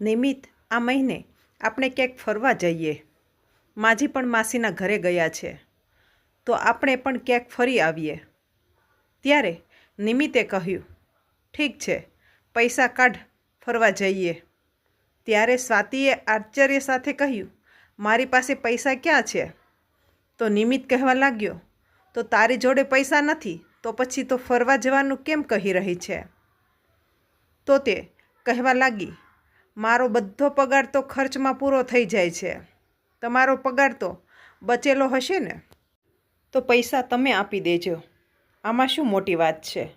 નિમિત્ત આ મહિને આપણે ક્યાંક ફરવા જઈએ. માજી પણ માસીના ઘરે ગયા છે. તો આપણે પણ ક્યાંક ફરી આવીએ. ત્યારે નિમિત્તે કહ્યું, ઠીક છે, પૈસા કાઢ, ફરવા જઈએ. ત્યારે સ્વાતિએ આશ્ચર્ય સાથે કહ્યું, મારી પાસે પૈસા ક્યાં છે? તો નિમિત્ત કહેવા લાગ્યો, તો તારી જોડે પૈસા નથી, તો પછી તો ફરવા જવાનું કેમ કહી રહી છે? તો તે કહેવા લાગી મારો બધો પગાર તો ખર્ચમાં પૂરો થઈ જાય છે. તમારો પગાર તો બચેલો હશે ને? તો પૈસા તમે આપી દેજો. આમાં શું મોટી વાત છે?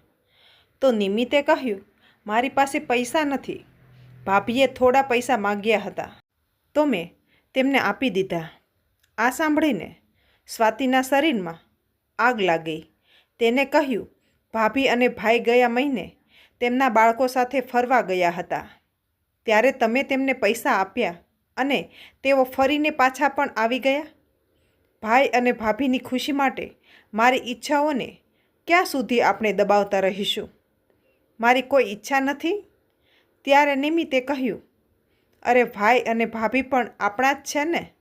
તો નિમિત્તે કહ્યું, મારી પાસે પૈસા નથી. ભાભીએ થોડા પૈસા માગ્યા હતા. તો મેં તેમને આપી દીધા. આ સાંભળીને સ્વાતિના શરીરમાં આગ લાગી. તેને કહ્યું, ભાભી અને ભાઈ ગયા મહિને તેમના બાળકો સાથે ફરવા ગયા હતા. ત્યારે તમે તેમને પૈસા આપ્યા અને તેઓ ફરીને પાછા પણ આવી ગયા? ભાઈ અને ભાભીની ખુશી માટે મારી ઈચ્છાઓને ક્યાં સુધી આપણે દબાવતા રહીશું? મારી કોઈ ઈચ્છા નથી? ત્યારે નિમિત્તે કહ્યું, અરે ભાઈ અને ભાભી પણ આપણા જ છે ને?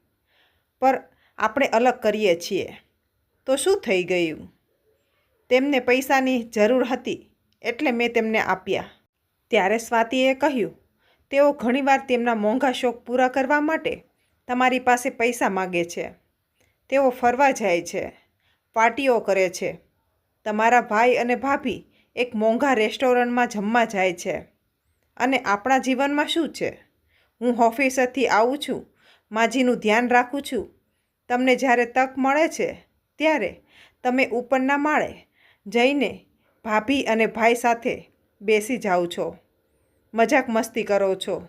પર આપણે અલગ કરીએ છીએ. તો શું થઈ ગયું? તેમને પૈસાની જરૂર હતી એટલે મેં તેમને આપ્યા. ત્યારે સ્વાતિએ કહ્યું તેઓ ઘણીવાર તેમના મોંઘા શોખ પૂરા કરવા માટે તમારી પાસે પૈસા માગે છે. તેઓ ફરવા જાય છે, પાર્ટીઓ કરે છે. તમારા ભાઈ અને ભાભી એક મોંઘા રેસ્ટોરન્ટમાં જમવા જાય છે. અને આપણા જીવનમાં શું છે? હું ઓફિસરથી આવું છું, માજીનું ધ્યાન રાખું છું. તમને જ્યારે તક મળે છે, ત્યારે તમે ઉપરના માળે જઈને ભાભી અને ભાઈ સાથે બેસી જાઓ છો. મજાક મસ્તી કરો છો?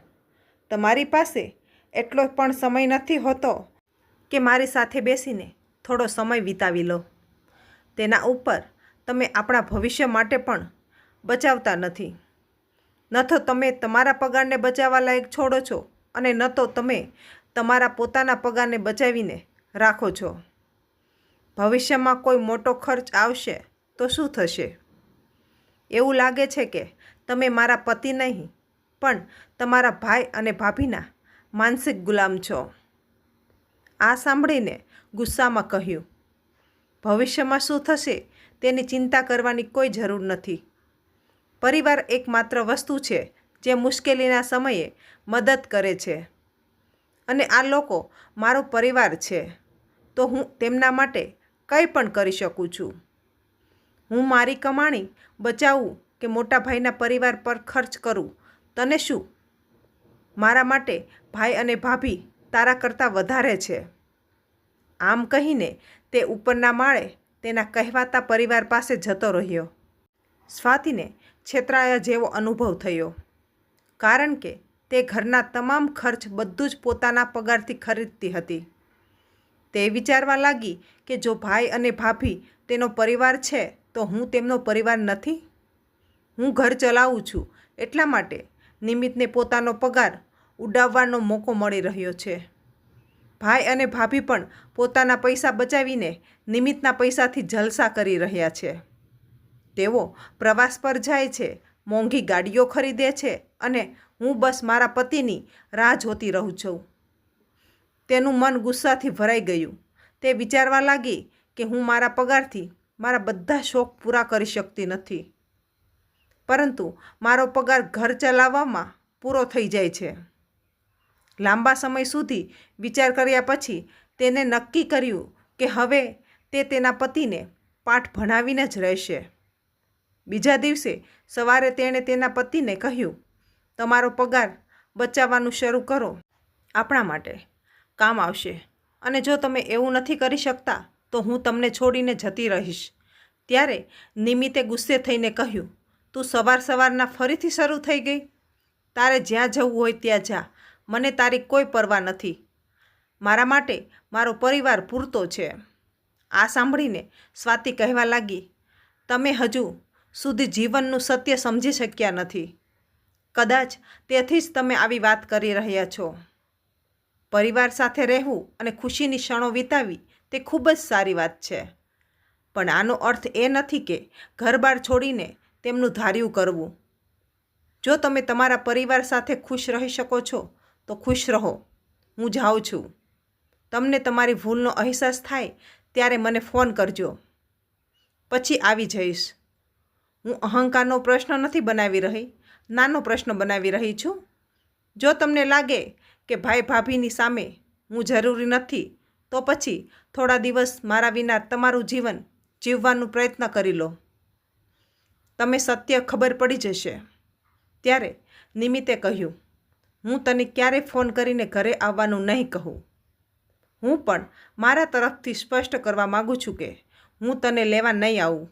તમારી પાસે એટલો પણ સમય નથી હોતો કે મારી સાથે બેસીને થોડો સમય વિતાવી લો. તેના ઉપર તમે આપણા ભવિષ્ય માટે પણ બચાવતા નથી. ન તો તમે તમારા પગારને બચાવવા લાયક છોડો છો અને ન તો તમે તમારા પોતાના પગારને બચાવીને રાખો છો. ભવિષ્યમાં કોઈ મોટો ખર્ચ આવશે તો શું થશે? એવું લાગે છે કે તમે મારા પતિ નહીં પણ તમારા ભાઈ અને ભાભીના માનસિક ગુલામ છો. આ સાંભળીને ગુસ્સામાં કહ્યું, ભવિષ્યમાં શું થશે તેની ચિંતા કરવાની કોઈ જરૂર નથી. પરિવાર એકમાત્ર વસ્તુ છે જે મુશ્કેલીના સમયે મદદ કરે છે. અને આ લોકો મારો પરિવાર છે, તો હું તેમના માટે કંઈ પણ કરી શકું છું. હું મારી કમાણી બચાવું કે મોટા ભાઈના પરિવાર પર ખર્ચ કરું તને શું? મારા માટે ભાઈ અને ભાભી તારા કરતાં વધારે છે. આમ કહીને તે ઉપરના માળે તેના કહેવાતા પરિવાર પાસે જતો રહ્યો. સ્વાતિને છેતરાયા જેવો અનુભવ થયો. કારણ કે તે ઘરના તમામ ખર્ચ બધું જ પોતાના પગારથી ખરીદતી હતી. તે વિચારવા લાગી કે જો ભાઈ અને ભાભી તેનો પરિવાર છે તો હું તેમનો પરિવાર નથી? હું ઘર ચલાવું છું, એટલા માટે નિમિત્તને પોતાનો પગાર ઉડાવવાનો મોકો મળી રહ્યો છે. ભાઈ અને ભાભી પણ પોતાના પૈસા બચાવીને નિમિત્તના પૈસાથી જલસા કરી રહ્યા છે. તેઓ પ્રવાસ પર જાય છે, મોંઘી ગાડીઓ ખરીદે છે અને હું બસ મારા પતિની રાહ જોતી રહું છું. તેનું મન ગુસ્સાથી ભરાઈ ગયું. તે વિચારવા લાગી કે હું મારા પગારથી મારા બધા શોખ પૂરા કરી શકતી નથી. પરંતુ મારો પગાર ઘર ચલાવવામાં પૂરો થઈ જાય છે. લાંબા સમય સુધી વિચાર કર્યા પછી તેને નક્કી કર્યું કે હવે તે તેના પતિને પાઠ ભણાવીને જ રહેશે. બીજા દિવસે સવારે તેણે તેના પતિને કહ્યું, તમારો પગાર બચાવવાનું શરૂ કરો આપણા માટે. કામ આવશે. અને જો તમે એવું નથી કરી શકતા, તો હું તમને છોડીને જતી રહીશ. ત્યારે નિમિત્તે ગુસ્સે થઈને કહ્યું તું સવાર સવારના ફરીથી શરૂ થઈ ગઈ? તારે જ્યાં જવું હોય ત્યાં જા. મને તારી કોઈ પરવા નથી. મારા માટે મારો પરિવાર પૂરતો છે. આ સાંભળીને સ્વાતિ કહેવા લાગી, તમે હજુ સુધી જીવનનું સત્ય સમજી શક્યા નથી. કદાચ તેથી જ તમે આવી વાત કરી રહ્યા છો. પરિવાર સાથે રહેવું અને ખુશીની ક્ષણો વિતાવી તે ખૂબ જ સારી વાત છે. પણ આનો અર્થ એ નથી કે ઘરબાર છોડીને તેમનું ધાર્યું કરવું. જો તમે તમારા પરિવાર સાથે ખુશ રહી શકો છો, તો ખુશ રહો. હું જાઉં છું. તમને તમારી ભૂલનો અહેસાસ થાય, ત્યારે મને ફોન કરજો. પછી આવી જઈશ. હું અહંકારનો પ્રશ્ન નથી બનાવી રહી, નાનો પ્રશ્ન બનાવી રહી છું. જો તમને લાગે કે ભાઈ ભાભીની સામે હું જરૂરી નથી, તો પછી થોડા દિવસ મારા વિના તમારું જીવન જીવવાનો પ્રયત્ન કરી લો. તમે સત્ય ખબર પડી જશે. ત્યારે નિમિત્તે કહ્યું, હું તને ક્યારે ફોન કરીને ઘરે આવવાનું નહીં કહું. હું પણ મારા તરફથી સ્પષ્ટ કરવા માગું છું કે હું તને લેવા નહીં આવું.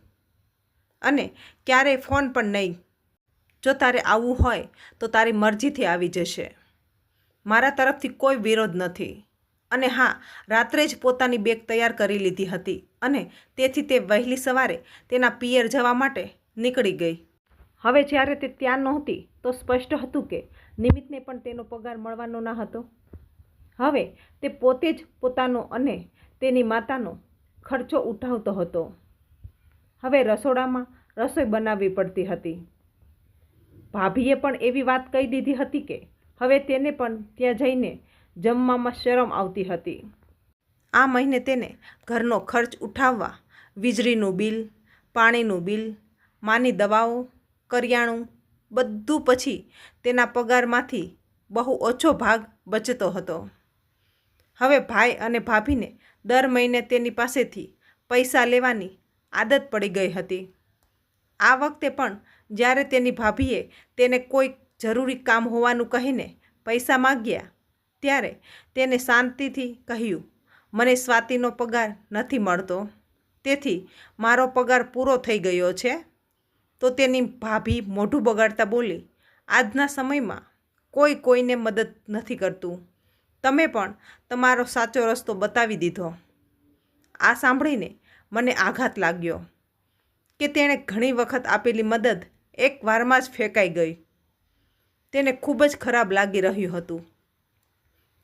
અને ક્યારેય ફોન પણ નહીં. જો તારે આવવું હોય તો તારી મરજીથી આવી જશે. મારા તરફથી કોઈ વિરોધ નથી. અને હા, રાત્રે જ પોતાની બેગ તૈયાર કરી લીધી હતી અને તેથી તે વહેલી સવારે તેના પિયર જવા માટે નીકળી ગઈ. હવે જ્યારે તે ત્યાં નહોતી, તો સ્પષ્ટ હતું કે નિમિત્તને પણ તેનો પગાર મળવાનો ન હતો. હવે તે પોતે જ પોતાનો અને તેની માતાનો ખર્ચો ઉઠાવતો હતો. હવે રસોડામાં રસોઈ બનાવવી પડતી હતી. ભાભીએ પણ એવી વાત કહી દીધી હતી કે હવે તેને પણ ત્યાં જઈને જમવામાં શરમ આવતી હતી. આ મહિને તેને ઘરનો ખર્ચ ઉઠાવવા વીજળીનું બિલ, પાણીનું બિલ માની દવાઓ, કરિયાણું, બધું પછી તેના પગારમાંથી બહુ ઓછો ભાગ બચતો હતો. હવે ભાઈ અને ભાભીને દર મહિને તેની પાસેથી પૈસા લેવાની આદત પડી ગઈ હતી. આ વખતે પણ જ્યારે તેની ભાભીએ તેને કોઈ જરૂરી કામ હોવાનું કહીને પૈસા માગ્યા, ત્યારે તેને શાંતિથી કહ્યું, મને સ્વાતિનો પગાર નથી મળતો. તેથી મારો પગાર પૂરો થઈ ગયો છે. તો તેની ભાભી મોઢું બગાડતા બોલી, આજના સમયમાં કોઈ કોઈને મદદ નથી કરતું. તમે પણ તમારો સાચો રસ્તો બતાવી દીધો. આ સાંભળીને મને આઘાત લાગ્યો કે તેણે ઘણી વખત આપેલી મદદ એક વારમાં જ ફેંકાઈ ગઈ. તેને ખૂબ જ ખરાબ લાગી રહ્યું હતું.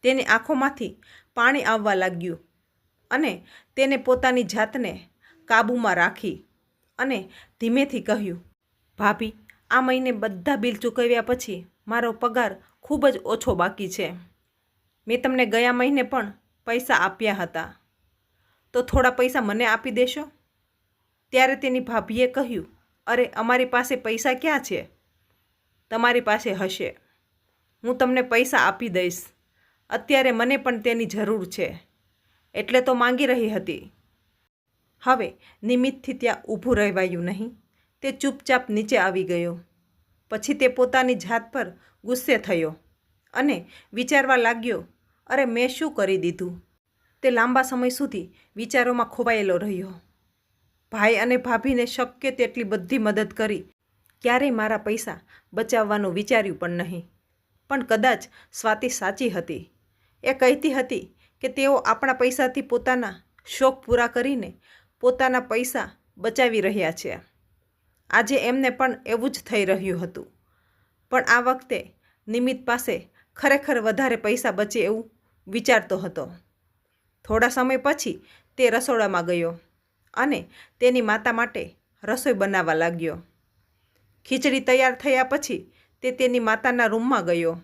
તેની આંખોમાંથી પાણી આવવા લાગ્યું અને તેને પોતાની જાતને કાબૂમાં રાખી અને ધીમેથી કહ્યું, ભાભી, આ મહિને બધા બિલ ચૂકવ્યા પછી મારો પગાર ખૂબ જ ઓછો બાકી છે. મેં તમને ગયા મહિને પણ પૈસા આપ્યા હતા. તો થોડા પૈસા મને આપી દેશો. ત્યારે તેની ભાભીએ કહ્યું, અરે, અમારી પાસે પૈસા ક્યાં છે? તમારી પાસે હશે. હું તમને પૈસા આપી દઈશ. અત્યારે મને પણ તેની જરૂર છે. એટલે તો માંગી રહી હતી. હવે નિમિત્તથી ત્યાં ઊભું રહેવાયું નહીં. તે ચૂપચાપ નીચે આવી ગયો. પછી તે પોતાની જાત પર ગુસ્સે થયો અને વિચારવા લાગ્યો, અરે, મેં શું કરી દીધું? તે લાંબા સમય સુધી વિચારોમાં ખોવાયેલો રહ્યો. ભાઈ અને ભાભીને શક્ય તેટલી બધી મદદ કરી ક્યારેય મારા પૈસા બચાવવાનું વિચાર્યું પણ નહીં. પણ કદાચ સ્વાતિ સાચી હતી. એ કહેતી હતી કે તેઓ આપણા પૈસાથી પોતાના શોખ પૂરા કરીને પોતાના પૈસા બચાવી રહ્યા છે. આજે એમને પણ એવું જ થઈ રહ્યું હતું. પણ આ વખતે નિમિત્ત પાસે ખરેખર વધારે પૈસા બચે એવું વિચારતો હતો. થોડા સમય પછી તે રસોડામાં ગયો અને તેની માતા માટે રસોઈ બનાવવા લાગ્યો. ખીચડી તૈયાર થયા પછી તે તેની માતાના રૂમમાં ગયો.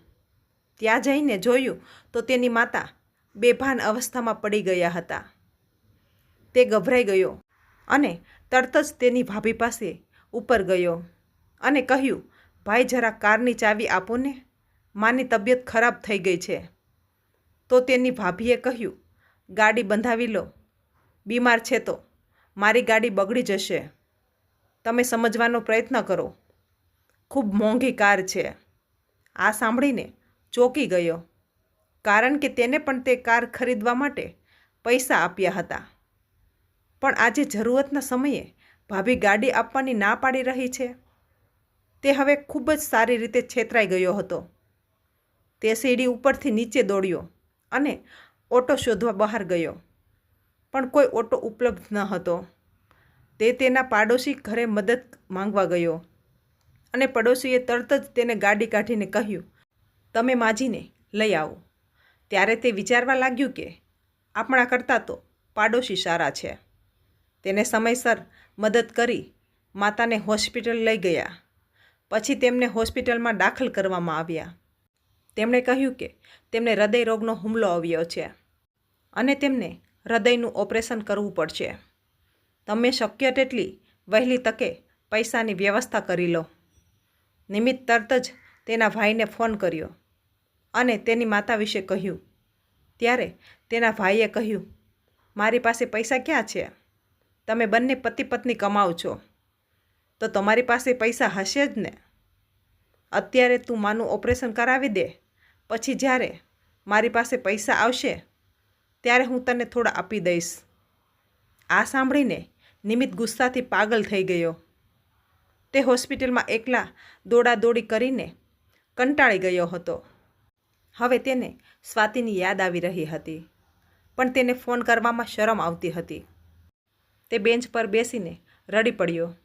ત્યાં જઈને જોયું તો તેની માતા બેભાન અવસ્થામાં પડી ગયા હતા. તે ગભરાઈ ગયો અને તરત જ તેની ભાભી પાસે ઉપર ગયો અને કહ્યું, ભાઈ, જરા કારની ચાવી આપો ને. માની તબિયત ખરાબ થઈ ગઈ છે. તો તેની ભાભીએ કહ્યું, ગાડી બંધાવી લો. બીમાર છે તો. મારી ગાડી બગડી જશે. તમે સમજવાનો પ્રયત્ન કરો. ખૂબ મોંઘી કાર છે. આ સાંભળીને ચોંકી ગયો, કારણ કે તેને પણ તે કાર ખરીદવા માટે પૈસા આપ્યા હતા. પણ આજે જરૂરતના સમયે ભાભી ગાડી આપવાની ના પાડી રહી છે. તે હવે ખૂબ જ સારી રીતે છેતરાઈ ગયો હતો. તે સીડી ઉપરથી નીચે દોડ્યો અને ઓટો શોધવા બહાર ગયો. પણ કોઈ ઓટો ઉપલબ્ધ ન હતો. તે તેના પાડોશી ઘરે મદદ માંગવા ગયો અને પડોશીએ તરત જ તેને ગાડી કાઢીને કહ્યું, તમે માજીને લઈ આવો. ત્યારે તે વિચારવા લાગ્યું કે આપણા કરતાં તો પાડોશી સારા છે. તેને સમયસર મદદ કરી માતાને હોસ્પિટલ લઈ ગયા. પછી તેમને હોસ્પિટલમાં દાખલ કરવામાં આવ્યા. તેમણે કહ્યું કે તેમને હૃદય રોગનો હુમલો આવ્યો છે અને તેમને હૃદયનું ઓપરેશન કરવું પડશે. તમે શક્ય તેટલી વહેલી તકે પૈસાની વ્યવસ્થા કરી લો. નિમિત્ત તરત જ તેના ભાઈને ફોન કર્યો અને તેની માતા વિશે કહ્યું. ત્યારે તેના ભાઈએ કહ્યું, મારી પાસે પૈસા ક્યાં છે? તમે બંને પતિ પત્ની કમાવ છો, તો તમારી પાસે પૈસા હશે જ ને? અત્યારે તું માનું ઓપરેશન કરાવી દે, પછી જ્યારે મારી પાસે પૈસા આવશે, ત્યારે હું તને થોડા આપી દઈશ. આ સાંભળીને નિમિત્ત ગુસ્સાથી પાગલ થઈ ગયો. તે હોસ્પિટલમાં એકલા દોડાદોડી કરીને કંટાળી ગયો હતો. હવે તેને સ્વાતિની યાદ આવી રહી હતી, પણ તેને ફોન કરવામાં શરમ આવતી હતી. તે બેન્ચ પર બેસીને રડી પડ્યો.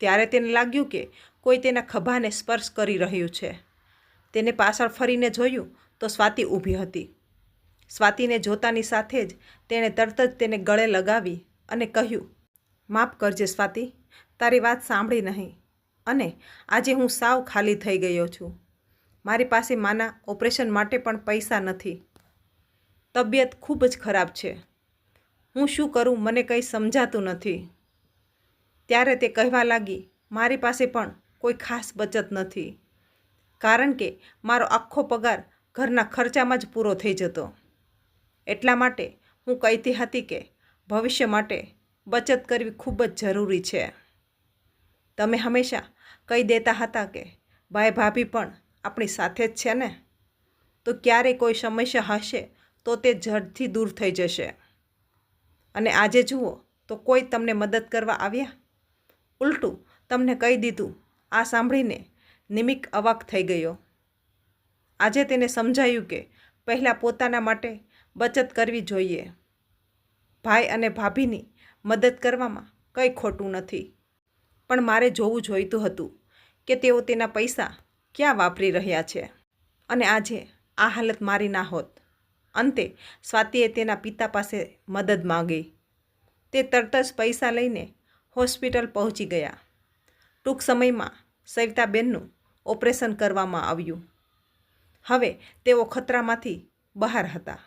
ત્યારે તેને લાગ્યું કે કોઈ તેના ખભાને સ્પર્શ કરી રહ્યું છે. તેને પાછળ ફરીને જોયું તો સ્વાતિ ઊભી હતી. સ્વાતિને જોતાની સાથે જ તેણે તરત જ તેને ગળે લગાવી અને કહ્યું, માફ કરજે સ્વાતિ, તારી વાત સાંભળી નહીં અને આજે હું સાવ ખાલી થઈ ગયો છું. મારી પાસે માના ઓપરેશન માટે પણ પૈસા નથી. તબિયત ખૂબ જ ખરાબ છે. હું શું કરું? મને કંઈ સમજાતું નથી. ત્યારે તે કહેવા લાગી, મારી પાસે પણ કોઈ ખાસ બચત નથી. કારણ કે મારો આખો પગાર ઘરના ખર્ચામાં જ પૂરો થઈ જતો. એટલા માટે હું કહેતી હતી કે ભવિષ્ય માટે બચત કરવી ખૂબ જ જરૂરી છે. તમે હંમેશા કહી દેતા હતા કે ભાઈ, ભાભી પણ આપણી સાથે જ છે ને? તો ક્યારે કોઈ સમસ્યા હશે તો તે ઝડથી દૂર થઈ જશે. અને આજે જુઓ તો કોઈ તમને મદદ કરવા આવ્યા? ઉલટું તમને કહી દીધું, આ સાંભળીને નિમિક અવાક થઈ ગયો. આજે તેને સમજાયું કે પહેલાં પોતાના માટે બચત કરવી જોઈએ. ભાઈ અને ભાભીની મદદ કરવામાં કંઈ ખોટું નથી. પણ મારે જોવું જોઈતું હતું કે તેઓ તેના પૈસા ક્યાં વાપરી રહ્યા છે. અને આજે આ હાલત મારી ના હોત. અંતે સ્વાતિએ તેના પિતા પાસે મદદ માંગી. તે તરત જ પૈસા લઈને હોસ્પિટલ પહોંચી ગયા. ટૂંક સમયમાં સવિતાબેનનું ઓપરેશન કરવામાં આવ્યું. હવે તેઓ ખતરામાંથી બહાર હતા.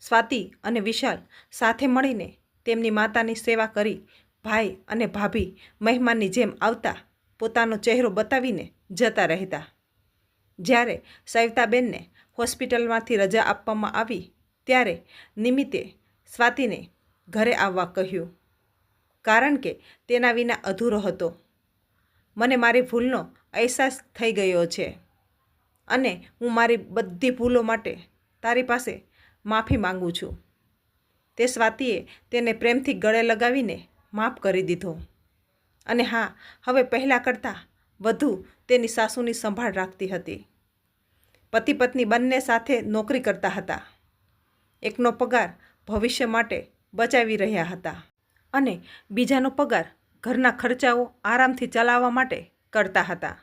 સ્વાતિ અને વિશાલ સાથે મળીને તેમની માતાની સેવા કરી ભાઈ અને ભાભી મહેમાનની જેમ આવતા પોતાનો ચહેરો બતાવીને જતા રહેતા. જ્યારે સવિતાબેનને હોસ્પિટલમાંથી રજા આપવામાં આવી, ત્યારે નિમિત્તે સ્વાતિને ઘરે આવવા કહ્યું. કારણ કે તેના વિના અધૂરો હતો. મને મારી ભૂલનો અહેસાસ થઈ ગયો છે અને હું મારી બધી ભૂલો માટે તારી પાસે માફી માંગુ છું. તે સ્વાતિએ તેને પ્રેમથી ગળે લગાવીને માફ કરી દીધો. અને હા, હવે પહેલાં કરતાં વધુ તેની સાસુની સંભાળ રાખતી હતી. પતિ પત્ની બંને સાથે નોકરી કરતા હતા. એકનો પગાર ભવિષ્ય માટે બચાવી રહ્યા હતા અને બીજાનો પગાર ઘરના ખર્ચાઓ આરામથી ચલાવવા માટે કરતા હતા.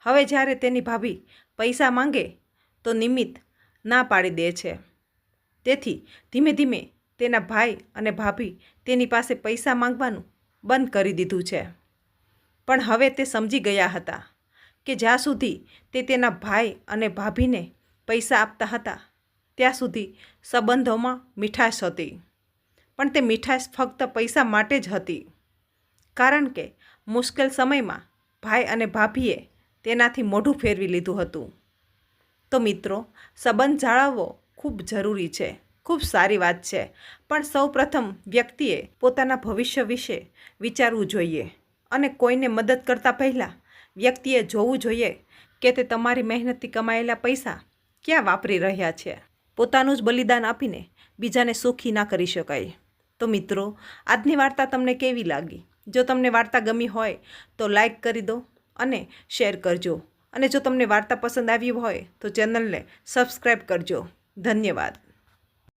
હવે જ્યારે તેની ભાભી પૈસા માંગે તો નિમિત્ત ના પાડી દે છે. તેથી ધીમે ધીમે તેના ભાઈ અને ભાભી તેની પાસે પૈસા માંગવાનું બંધ કરી દીધું છે. પણ હવે તે સમજી ગયા હતા. કે જ્યાં સુધી તે તેના ભાઈ અને ભાભીને પૈસા આપતા હતા, ત્યાં સુધી સંબંધોમાં મીઠાશ હતી. પણ તે મીઠાશ ફક્ત પૈસા માટે જ હતી. કારણ કે મુશ્કેલ સમયમાં ભાઈ અને ભાભીએ તેનાથી મોઢું ફેરવી લીધું હતું. તો મિત્રો, સંબંધ જાળવવો ખૂબ જરૂરી છે, ખૂબ સારી વાત છે. પણ સૌ પ્રથમ વ્યક્તિએ પોતાના ભવિષ્ય વિશે વિચારવું જોઈએ અને કોઈને મદદ કરતાં પહેલાં વ્યક્તિએ જોવું જોઈએ કે તે તમારી મહેનતથી કમાયેલા પૈસા ક્યાં વાપરી રહ્યા છે. પોતાનું જ બલિદાન આપીને બીજાને સુખી ના કરી શકાય. તો મિત્રો, આજની વાર્તા તમને કેવી લાગી? જો તમને વાર્તા ગમી હોય, તો લાઈક કરી દો અને શેર કરજો. અને જો તમને વાર્તા પસંદ આવી હોય, તો ચેનલને સબસ્ક્રાઈબ કરજો. ધન્યવાદ.